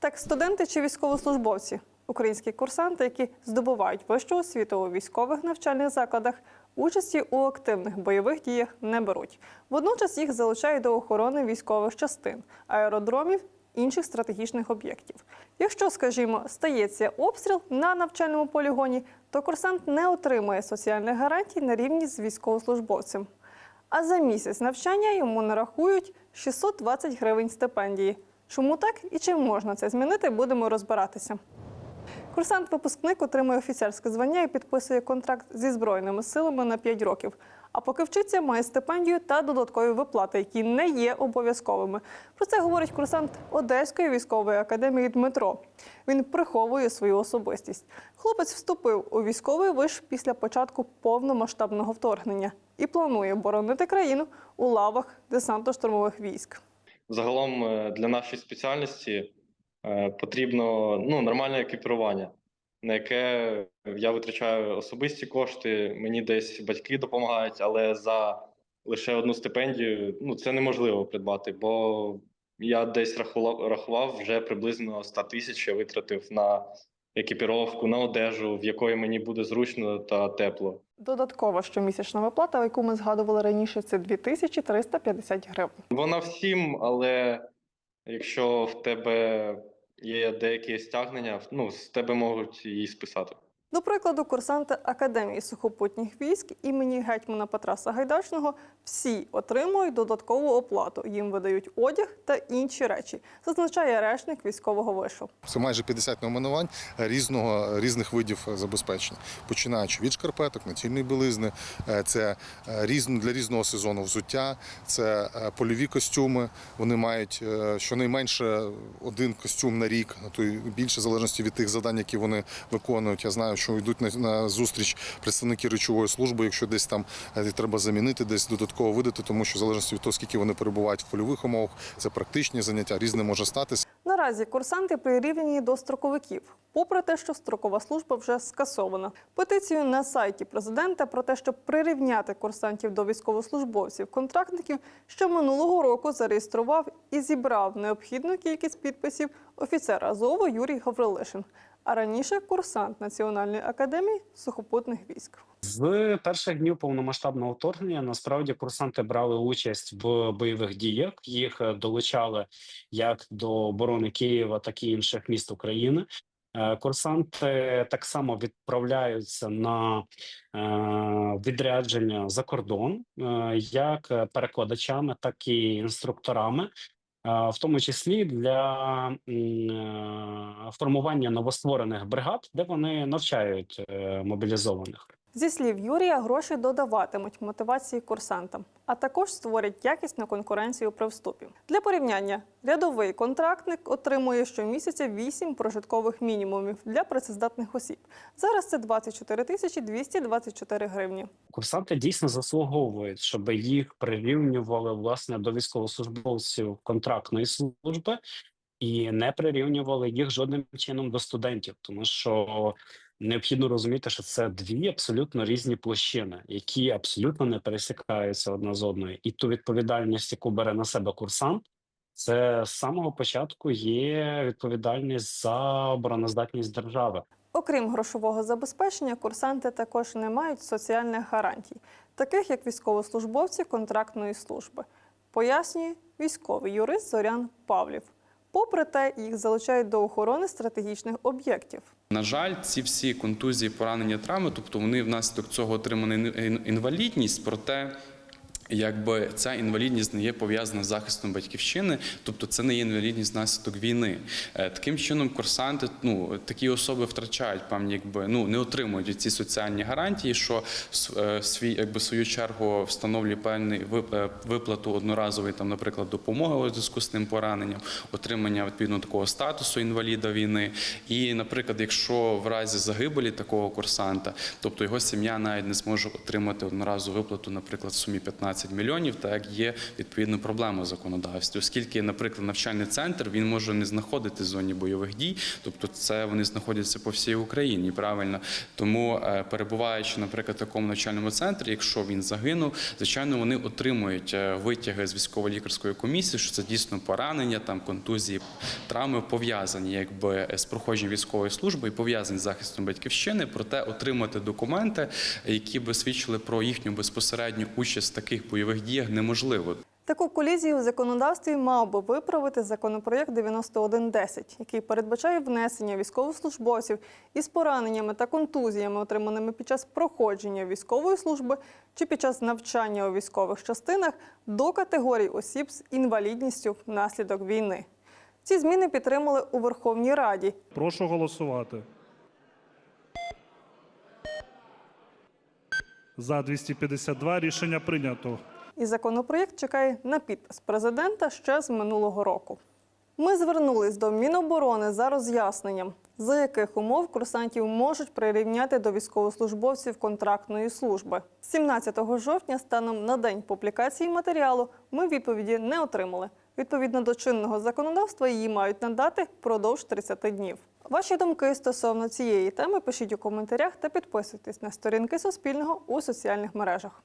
Так, студенти чи військовослужбовці, українські курсанти, які здобувають вищу освіту у військових навчальних закладах, участі у активних бойових діях не беруть. Водночас їх залучають до охорони військових частин, аеродромів, інших стратегічних об'єктів. Якщо, скажімо, стається обстріл на навчальному полігоні, то курсант не отримує соціальних гарантій на рівні з військовослужбовцем. А за місяць навчання йому нарахують 620 гривень стипендії. Чому так і чим можна це змінити, будемо розбиратися. Курсант-випускник отримує офіцерське звання і підписує контракт зі Збройними силами на 5 років. А поки вчиться, має стипендію та додаткові виплати, які не є обов'язковими. Про це говорить курсант Одеської військової академії Дмитро. Він приховує свою особистість. Хлопець вступив у військовий виш після початку повномасштабного вторгнення і планує боронити країну у лавах десантно-штурмових військ. Загалом е, для нашої спеціальності е, потрібно ну, нормальне екіпірування, на яке я витрачаю особисті кошти, мені десь батьки допомагають, але за лише одну стипендію ну, це неможливо придбати, бо я десь рахував, рахував вже приблизно 100 тисяч я витратив на екіпіровку, на одежу, в якої мені буде зручно та тепло. Додаткова щомісячна виплата, яку ми згадували раніше, це 2350 гривень. Вона всім, але якщо в тебе є деякі стягнення, ну, з тебе можуть її списати. До прикладу, курсанти Академії сухопутніх військ імені гетьмана Петра Сагайдачного всі отримують додаткову оплату. Їм видають одяг та інші речі, зазначає речник військового вишу. Це майже 50 номінувань різного різних видів забезпечення, починаючи від шкарпеток, націльної білизни, е, це е, різно для різного сезону взуття, це е, польові костюми. Вони мають щонайменше один костюм на рік, то й більше в залежності від тих завдань, які вони виконують. Я знаю, що йдуть на, на зустріч представники речової служби, якщо десь там е, треба замінити, десь додатково видати, тому що в залежності від того, скільки вони перебувають в польових умовах, це практичні заняття, різне може статися. Наразі курсанти прирівняні до строковиків, попри те, що строкова служба вже скасована. Петицію на сайті президента про те, щоб прирівняти курсантів до військовослужбовців контрактників, ще минулого року зареєстрував і зібрав необхідну кількість підписів офіцер Азову Юрій Гаврилишин, а раніше курсант Національної академії сухопутних військ. З перших днів повномасштабного вторгнення насправді курсанти брали участь в бойових діях. Їх е, долучали як до оборони Києва, так і інших міст України. Е, Курсанти так само відправляються на е, відрядження за кордон, як перекладачами, так і інструкторами, в тому числі для формування новостворених бригад, де вони навчають е, мобілізованих. Зі слів Юрія, гроші додаватимуть мотивації курсантам, а також створять якісну конкуренцію при вступі. Для порівняння, рядовий контрактник отримує щомісяця 8 прожиткових мінімумів для працездатних осіб. Зараз це 24 тисячі 224 гривні. Курсанти дійсно заслуговують, щоб їх прирівнювали власне до військовослужбовців контрактної служби і не прирівнювали їх жодним чином до студентів, тому що необхідно розуміти, що це дві абсолютно різні площини, які абсолютно не пересікаються одна з одною, і ту відповідальність, яку бере на себе курсант. Це з самого початку є відповідальність за обороноздатність держави. Окрім грошового забезпечення, курсанти також не мають соціальних гарантій, таких як військовослужбовці контрактної служби. Пояснює військовий юрист Зорян Павлів. Попри те, їх залучають до охорони стратегічних об'єктів. На жаль, ці всі контузії, поранення, травми, тобто вони внаслідок цього отримали ін- інвалідність, проте. Якби ця інвалідність не є пов'язана з захистом батьківщини, тобто це не є інвалідність внаслідок війни. Е, Таким чином, курсанти, ну такі особи втрачають певні, якби ну не отримують ці соціальні гарантії, що е, свій, якби свою чергу встановлює вип- е, виплату одноразової, там, наприклад, допомоги у зв'язку з тим пораненням, отримання відповідно такого статусу інваліда війни. І, наприклад, якщо в разі загибелі такого курсанта, тобто його сім'я навіть не зможе отримати одноразову виплату, наприклад, в сумі 15 15 мільйонів, так є відповідно проблема в законодавстві, оскільки, наприклад, навчальний центр він може не знаходитися в зоні бойових дій, тобто це вони знаходяться по всій Україні. Правильно, тому е, перебуваючи, наприклад, в такому навчальному центрі, якщо він загинув, звичайно, вони отримують е, витяги з військово-лікарської комісії, що це дійсно поранення, там контузії, травми пов'язані якби з проходженням військової служби і пов'язані з захистом батьківщини. Проте отримати документи, які би свідчили про їхню безпосередню участь в таких бойових діях, неможливо. Таку колізію в законодавстві мав би виправити законопроєкт 9110, який передбачає внесення військовослужбовців із пораненнями та контузіями, отриманими під час проходження військової служби чи під час навчання у військових частинах до категорій осіб з інвалідністю внаслідок війни. Ці зміни підтримали у Верховній Раді. Прошу голосувати. За 252 рішення прийнято. І законопроєкт чекає на підпис президента ще з минулого року. Ми звернулись до Міноборони за роз'ясненням, за яких умов курсантів можуть прирівняти до військовослужбовців контрактної служби. 17 жовтня, станом на день публікації матеріалу, ми відповіді не отримали. Відповідно до чинного законодавства, її мають надати впродовж 30 днів. Ваші думки стосовно цієї теми пишіть у коментарях та підписуйтесь на сторінки Суспільного у соціальних мережах.